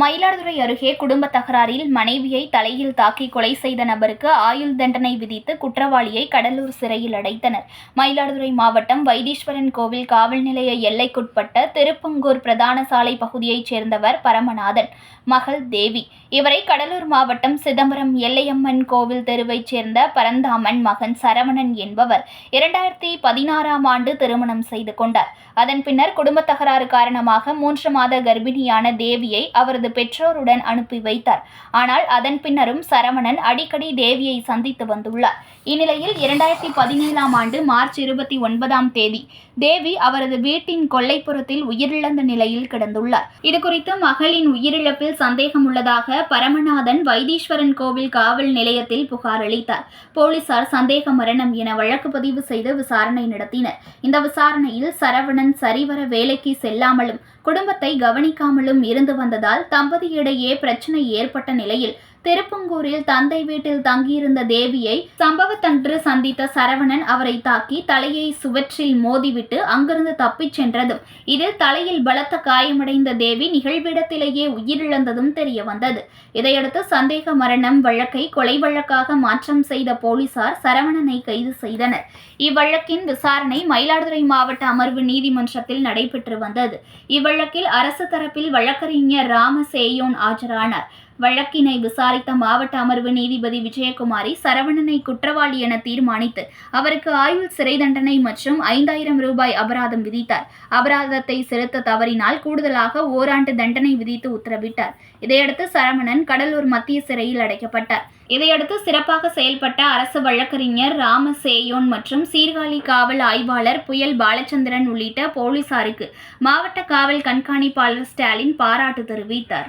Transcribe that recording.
மயில் மயிலாடுதுறை அருகே குடும்ப தகராறில் மனைவியை தலையில் தாக்கி கொலை செய்த நபருக்கு ஆயுள் தண்டனை விதித்து குற்றவாளியை கடலூர் சிறையில் அடைத்தனர். மயிலாடுதுறை மாவட்டம் வைத்தீஸ்வரன் கோவில் காவல் நிலைய எல்லைக்குட்பட்ட திருப்பங்கூர் பிரதான சாலை பகுதியைச் சேர்ந்தவர் பரமநாதன் மகள் தேவி. இவரை கடலூர் மாவட்டம் சிதம்பரம் எல்லையம்மன் கோவில் தெருவைச் சேர்ந்த பரந்தாமன் மகன் சரவணன் என்பவர் இரண்டாயிரத்தி பதினாறாம் ஆண்டு திருமணம் செய்து கொண்டார். அதன் பின்னர் குடும்ப தகராறு காரணமாக மூன்று மாத கர்ப்பிணியான தேவியை அவரது பெற்றோருடன் அனுப்பி வைத்தார். ஆனால் அதன் பின்னரும் சரவணன் அடிக்கடி தேவியை சந்தித்து வந்துள்ளார். இந்நிலையில் இரண்டாயிரத்தி பதினேழாம் ஆண்டு மார்ச் இருபத்தி ஒன்பதாம் தேதி தேவி அவரது வீட்டின் கொல்லைப்புறத்தில் உயிரிழந்த நிலையில் கிடந்துள்ளார். இதுகுறித்து மகளின் உயிரிழப்பில் சந்தேகம் உள்ளதாக பரமநாதன் வைத்தீஸ்வரன் கோவில் காவல் நிலையத்தில் புகார் அளித்தார். போலீசார் சந்தேக மரணம் என வழக்கு பதிவு செய்து விசாரணை நடத்தினர். இந்த விசாரணையில் சரவணன் சரிவர வேலைக்கு செல்லாமலும் குடும்பத்தை கவனிக்காமலும் இருந்து வந்ததால் தம்பதி இடையே பிரச்சனை ஏற்பட்ட நிலையில் திருப்பங்கூரில் தந்தை வீட்டில் தங்கியிருந்த தேவியை சம்பவத்தன்று சந்தித்த சரவணன் அவரை தாக்கி தலையை சுவற்றில் மோதிவிட்டு அங்கிருந்து தப்பிச் சென்றதும் இதில் தலையில் பலத்த காயமடைந்த தேவி நிகழ்விடத்திலேயே உயிரிழந்ததும் தெரிய வந்தது இதையடுத்து சந்தேக மரணம் வழக்கை கொலை வழக்காக மாற்றம் செய்த போலீசார் சரவணனை கைது செய்தனர். இவ்வழக்கின் விசாரணை மயிலாடுதுறை மாவட்ட அமர்வு நீதிமன்றத்தில் நடைபெற்று வந்தது. இவ்வழக்கில் அரசு தரப்பில் வழக்கறிஞர் ராமசேயோன் ஆஜரானார். வழக்கினை விசாரித்த மாவட்ட அமர்வு நீதிபதி விஜயகுமாரி சரவணனை குற்றவாளி என தீர்மானித்து அவருக்கு ஆயுள் சிறை தண்டனை மற்றும் ஐந்தாயிரம் ரூபாய் அபராதம் விதித்தார். அபராதத்தை செலுத்த தவறினால் கூடுதலாக ஓராண்டு தண்டனை விதித்து உத்தரவிட்டார். இதையடுத்து சரவணன் கடலூர் மத்திய சிறையில் அடைக்கப்பட்டார். இதையடுத்து சிறப்பாக செயல்பட்ட அரசு வழக்கறிஞர் ராமசேயோன் மற்றும் சீர்காழி காவல் ஆய்வாளர் புயல் பாலச்சந்திரன் உள்ளிட்ட போலீசாருக்கு மாவட்ட காவல் கண்காணிப்பாளர் ஸ்டாலின் பாராட்டு தெரிவித்தார்.